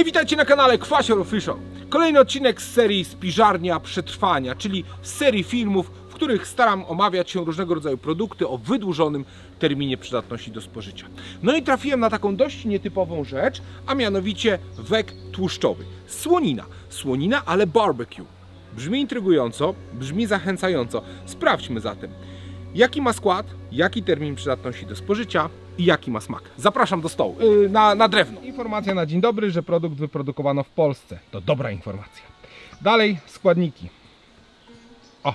Hej, witajcie na kanale Kwasior Official. Kolejny odcinek z serii Spiżarnia Przetrwania, czyli z serii filmów, w których staram omawiać się różnego rodzaju produkty o wydłużonym terminie przydatności do spożycia. No i trafiłem na taką dość nietypową rzecz, a mianowicie wek tłuszczowy. Słonina. Słonina, ale barbecue. Brzmi intrygująco, brzmi zachęcająco. Sprawdźmy zatem. Jaki ma skład, jaki termin przydatności do spożycia i jaki ma smak. Zapraszam do stołu, yy, na, na drewno. Informacja na dzień dobry, że produkt wyprodukowano w Polsce. To dobra informacja. Dalej składniki. O,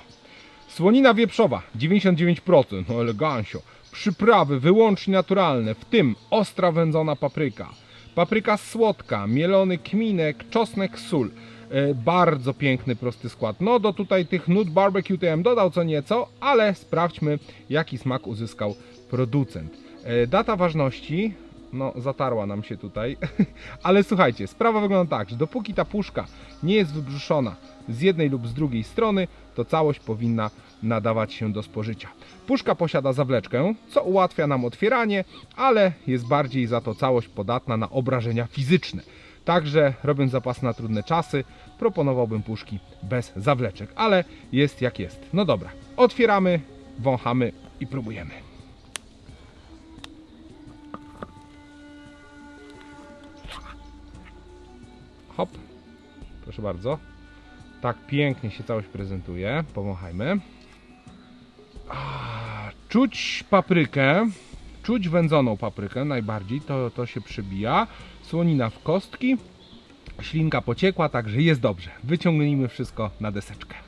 słonina wieprzowa 99%, no elegancio. Przyprawy wyłącznie naturalne, w tym ostra wędzona papryka, papryka słodka, mielony kminek, czosnek, sól. E, bardzo piękny, prosty skład. No do tutaj tych nut barbecue bym dodał co nieco, ale sprawdźmy jaki smak uzyskał producent. E, Data ważności, no zatarła nam się tutaj, ale słuchajcie, sprawa wygląda tak, że dopóki ta puszka nie jest wybrzuszona z jednej lub z drugiej strony, to całość powinna nadawać się do spożycia. Puszka posiada zawleczkę, co ułatwia nam otwieranie, ale jest bardziej za to całość podatna na obrażenia fizyczne. Także robiąc zapas na trudne czasy, proponowałbym puszki bez zawleczek, ale jest jak jest. No dobra, otwieramy, wąchamy i próbujemy. Hop, proszę bardzo. Tak pięknie się całość prezentuje. Powąchajmy. Czuć paprykę, czuć wędzoną paprykę najbardziej, to, to się przybija. Słonina w kostki, ślinka pociekła, także jest dobrze. Wyciągnijmy wszystko na deseczkę.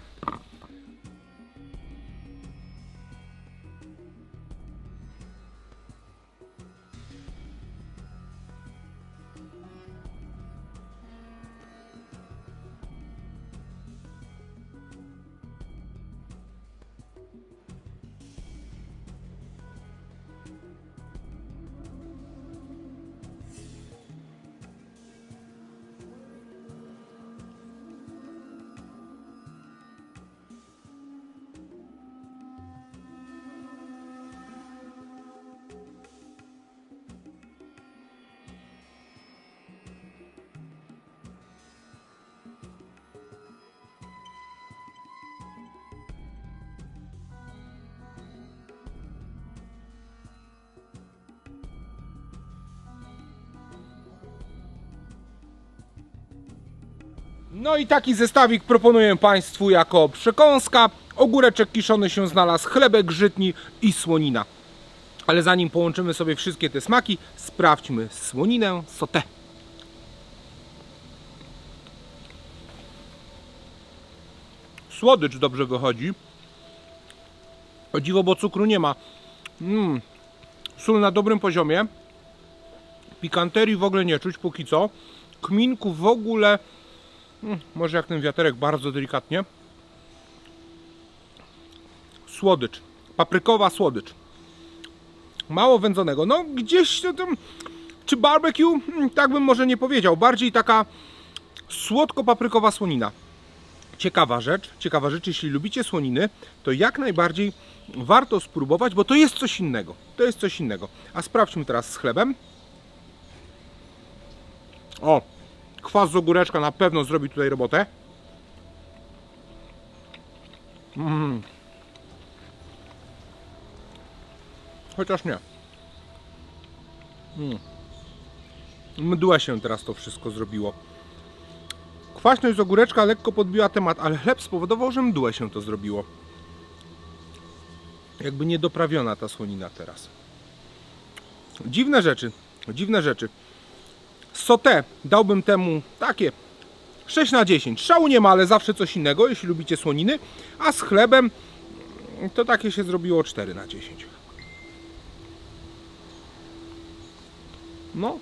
No i taki zestawik proponuję Państwu jako przekąska. Ogóreczek kiszony się znalazł, chlebek żytni i słonina. Ale zanim połączymy sobie wszystkie te smaki, sprawdźmy słoninę sauté. Słodycz dobrze wychodzi. O dziwo, bo cukru nie ma. Mm. Sól na dobrym poziomie. Pikanterii w ogóle nie czuć póki co. Kminku w ogóle Mm, Może jak ten wiaterek, bardzo delikatnie. Słodycz. Paprykowa słodycz. Mało wędzonego. No gdzieś to tam... Czy barbecue? Mm, Tak bym może nie powiedział. Bardziej taka słodko-paprykowa słonina. Ciekawa rzecz, ciekawa rzecz, jeśli lubicie słoniny, to jak najbardziej warto spróbować, bo to jest coś innego. To jest coś innego. A sprawdźmy teraz z chlebem. O, kwas z ogóreczka na pewno zrobi tutaj robotę. Mm. Chociaż nie. Mm. Mdłe się teraz to wszystko zrobiło. Kwaśność z ogóreczka lekko podbiła temat, ale chleb spowodował, że mdłe się to zrobiło. Jakby niedoprawiona ta słonina teraz. Dziwne rzeczy. Dziwne rzeczy. Sauté dałbym temu takie 6 na 10. Szału nie ma, ale zawsze coś innego, jeśli lubicie słoniny. A z chlebem to takie się zrobiło 4 na 10. No.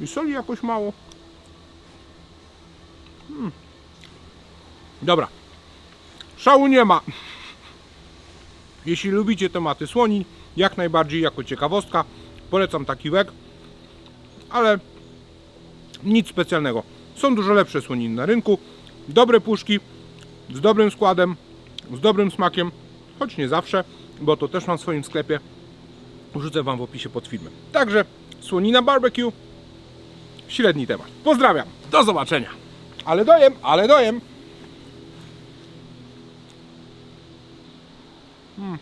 I soli jakoś mało. Hmm. Dobra. Szału nie ma. Jeśli lubicie tematy słonin, jak najbardziej jako ciekawostka, polecam taki wek ale nic specjalnego. Są dużo lepsze słoniny na rynku, dobre puszki, z dobrym składem, z dobrym smakiem, choć nie zawsze, bo to też mam w swoim sklepie. Wrzucę Wam w opisie pod filmem. Także słonina barbecue średni temat. Pozdrawiam, do zobaczenia. Ale dojem, ale dojem. Mm.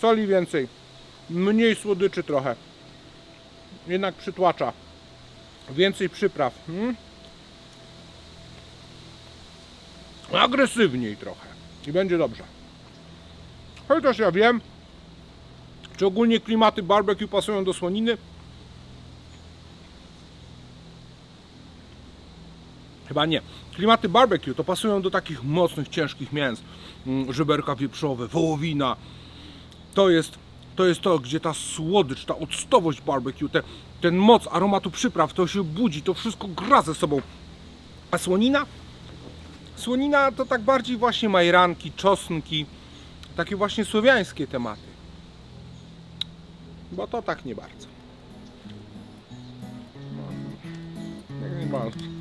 Soli więcej, mniej słodyczy trochę. Jednak przytłacza. Więcej przypraw. Mm? Agresywniej trochę. I będzie dobrze. Chociaż ja wiem, czy ogólnie klimaty barbecue pasują do słoniny? Chyba nie. Klimaty barbecue to pasują do takich mocnych, ciężkich mięs. Mm, Żeberka wieprzowe, wołowina. To jest, to jest to, gdzie ta słodycz, ta octowość barbecue, te, ten moc aromatu przypraw, to się budzi, to wszystko gra ze sobą. A słonina? Słonina to tak bardziej właśnie majranki, czosnki, takie właśnie słowiańskie tematy. Bo to tak nie bardzo. No, nie bardzo.